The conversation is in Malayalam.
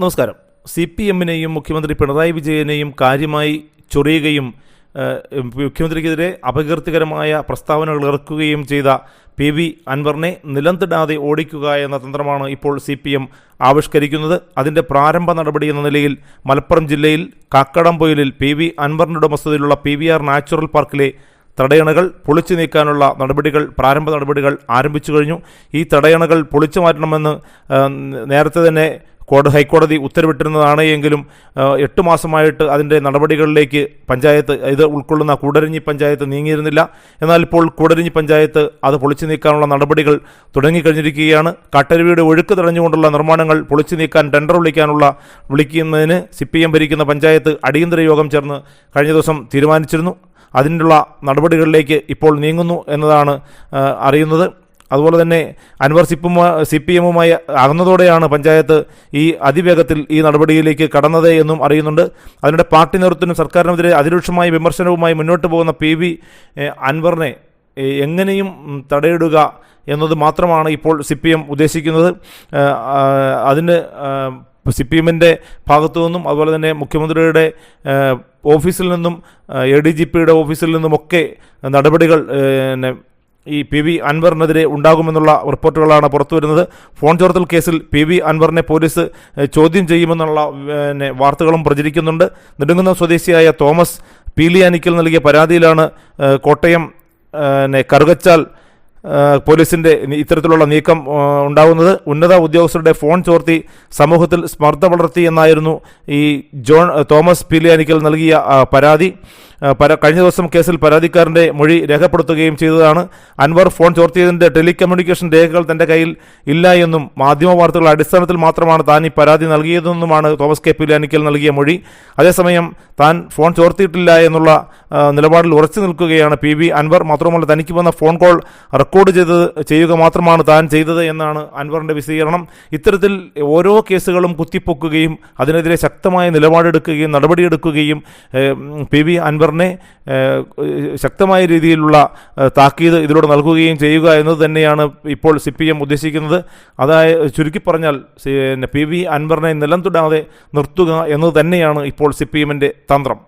നമസ്കാരം. സി പി എമ്മിനെയും മുഖ്യമന്ത്രി പിണറായി വിജയനെയും കാര്യമായി ചൊറിയുകയും മുഖ്യമന്ത്രിക്കെതിരെ അപകീർത്തികരമായ പ്രസ്താവനകൾ ഇറക്കുകയും ചെയ്ത പി വി അൻവറിനെ നിലംതിടാതെ ഓടിക്കുക എന്ന തന്ത്രമാണ് ഇപ്പോൾ സി പി എം ആവിഷ്കരിക്കുന്നത്. അതിന്റെ പ്രാരംഭ നടപടി എന്ന നിലയിൽ മലപ്പുറം ജില്ലയിൽ കാക്കടംപൊയിലിൽ പി വി അൻവറിന്റെ ഉടമസ്ഥതയിലുള്ള പി വി ആർ നാച്ചുറൽ പാർക്കിലെ തടയണകൾ പൊളിച്ചു നീക്കാനുള്ള നടപടികൾ പ്രാരംഭ നടപടികൾ ആരംഭിച്ചു കഴിഞ്ഞു. ഈ തടയണകൾ പൊളിച്ചു മാറ്റണമെന്ന് നേരത്തെ തന്നെ കോട ഹൈക്കോടതി ഉത്തരവിട്ടിരുന്നതാണ് എങ്കിലും എട്ട് മാസമായിട്ട് അതിന്റെ നടപടികളിലേക്ക് പഞ്ചായത്ത് ഇത് ഉൾക്കൊള്ളുന്ന കൂടരഞ്ഞി പഞ്ചായത്ത് നീങ്ങിയിരുന്നില്ല. എന്നാൽ ഇപ്പോൾ കൂടരഞ്ഞി പഞ്ചായത്ത് അത് പൊളിച്ചു നീക്കാനുള്ള നടപടികൾ തുടങ്ങിക്കഴിഞ്ഞിരിക്കുകയാണ്. കാട്ടരുവിയുടെ ഒഴുക്ക് തടഞ്ഞുകൊണ്ടുള്ള നിർമ്മാണങ്ങൾ പൊളിച്ചു നീക്കാൻ ടെൻഡർ വിളിക്കാനുള്ള വിളിക്കുന്നതിന് സി പി എം ഭരിക്കുന്ന പഞ്ചായത്ത് അടിയന്തര യോഗം ചേർന്ന് കഴിഞ്ഞ ദിവസം തീരുമാനിച്ചിരുന്നു. അതിനുള്ള നടപടികളിലേക്ക് ഇപ്പോൾ നീങ്ങുന്നു എന്നതാണ് അറിയുന്നത്. അതുപോലെ തന്നെ അൻവർ സിപ്പുമ സി പി എമ്മുമായി അകന്നതോടെയാണ് പഞ്ചായത്ത് ഈ അതിവേഗത്തിൽ ഈ നടപടിയിലേക്ക് കടന്നത് എന്നും അറിയുന്നുണ്ട്. അതിനിടെ പാർട്ടി നേതൃത്വത്തിനും സർക്കാരിനെതിരെ അതിരൂക്ഷമായ വിമർശനവുമായി മുന്നോട്ട് പോകുന്ന പി വി അൻവറിനെ എങ്ങനെയും തടയിടുക എന്നത് മാത്രമാണ് ഇപ്പോൾ സി പി എം ഉദ്ദേശിക്കുന്നത് അതിന് സി പി എമ്മിന്റെ ഭാഗത്തു നിന്നും അതുപോലെ തന്നെ മുഖ്യമന്ത്രിയുടെ ഓഫീസിൽ നിന്നും എ ഡി ജി പിയുടെ ഓഫീസിൽ നിന്നുമൊക്കെ നടപടികൾ ഈ പി വി അൻവറിനെതിരെ ഉണ്ടാകുമെന്നുള്ള റിപ്പോർട്ടുകളാണ് പുറത്തുവരുന്നത്. ഫോൺ ചോർത്തൽ കേസിൽ പി വി അൻവറിനെ പോലീസ് ചോദ്യം ചെയ്യുമെന്നുള്ള പിന്നെ വാർത്തകളും പ്രചരിക്കുന്നുണ്ട്. നെടുങ്കുന്നം സ്വദേശിയായ തോമസ് പീലിയാനിക്കൽ നൽകിയ പരാതിയിലാണ് കോട്ടയം കറുകച്ചാൽ പോലീസിന്റെ ഇത്തരത്തിലുള്ള നീക്കം ഉണ്ടാകുന്നത് ഉന്നത ഉദ്യോഗസ്ഥരുടെ ഫോൺ ചോർത്തി സമൂഹത്തിൽ സ്മർദ്ദ വളർത്തി എന്നായിരുന്നു ഈ ജോൺ തോമസ് പീലിയാനിക്കൽ നൽകിയ പരാതി. കഴിഞ്ഞ ദിവസം കേസിൽ പരാതിക്കാരന്റെ മൊഴി രേഖപ്പെടുത്തുകയും ചെയ്തതാണ്. അൻവർ ഫോൺ ചോർത്തിയതിന്റെ ടെലികമ്മ്യൂണിക്കേഷൻ രേഖകൾ തന്റെ കയ്യിൽ ഇല്ല എന്നും മാധ്യമ വാർത്തകളുടെ അടിസ്ഥാനത്തിൽ മാത്രമാണ് താൻ ഈ പരാതി നൽകിയതെന്നുമാണ് തോമസ് കെ. പിലാനിക്കൽ നൽകിയ മൊഴി. അതേസമയം താൻ ഫോൺ ചോർത്തിയിട്ടില്ല എന്നുള്ള നിലപാടിൽ ഉറച്ചു നിൽക്കുകയാണ് പി. വി. അൻവർ. മാത്രമല്ല തനിക്ക് വന്ന ഫോൺ കോൾ റെക്കോർഡ് ചെയ്ത് ചെയ്യുക മാത്രമാണ് താൻ ചെയ്തത് എന്നാണ് അൻവറിന്റെ വിശദീകരണം. ഇത്തരത്തിൽ ഓരോ കേസുകളും കുത്തിപ്പൊക്കുകയും അതിനെതിരെ ശക്തമായ നിലപാടെടുക്കുകയും നടപടിയെടുക്കുകയും പി. വി. അൻവറിനെ ഏഹ്, ശക്തമായ രീതിയിലുള്ള താക്കീത് ഇതിലൂടെ നൽകുകയും ചെയ്യുക എന്നത് തന്നെയാണ് ഇപ്പോൾ സി പി എം ഉദ്ദേശിക്കുന്നത്. അതായത് ചുരുക്കി പറഞ്ഞാൽ പി വി അൻവറിനെ നിലം തൊടാതെ നിർത്തുക എന്നത് തന്നെയാണ് ഇപ്പോൾ സി പി എമ്മിന്റെ തന്ത്രം.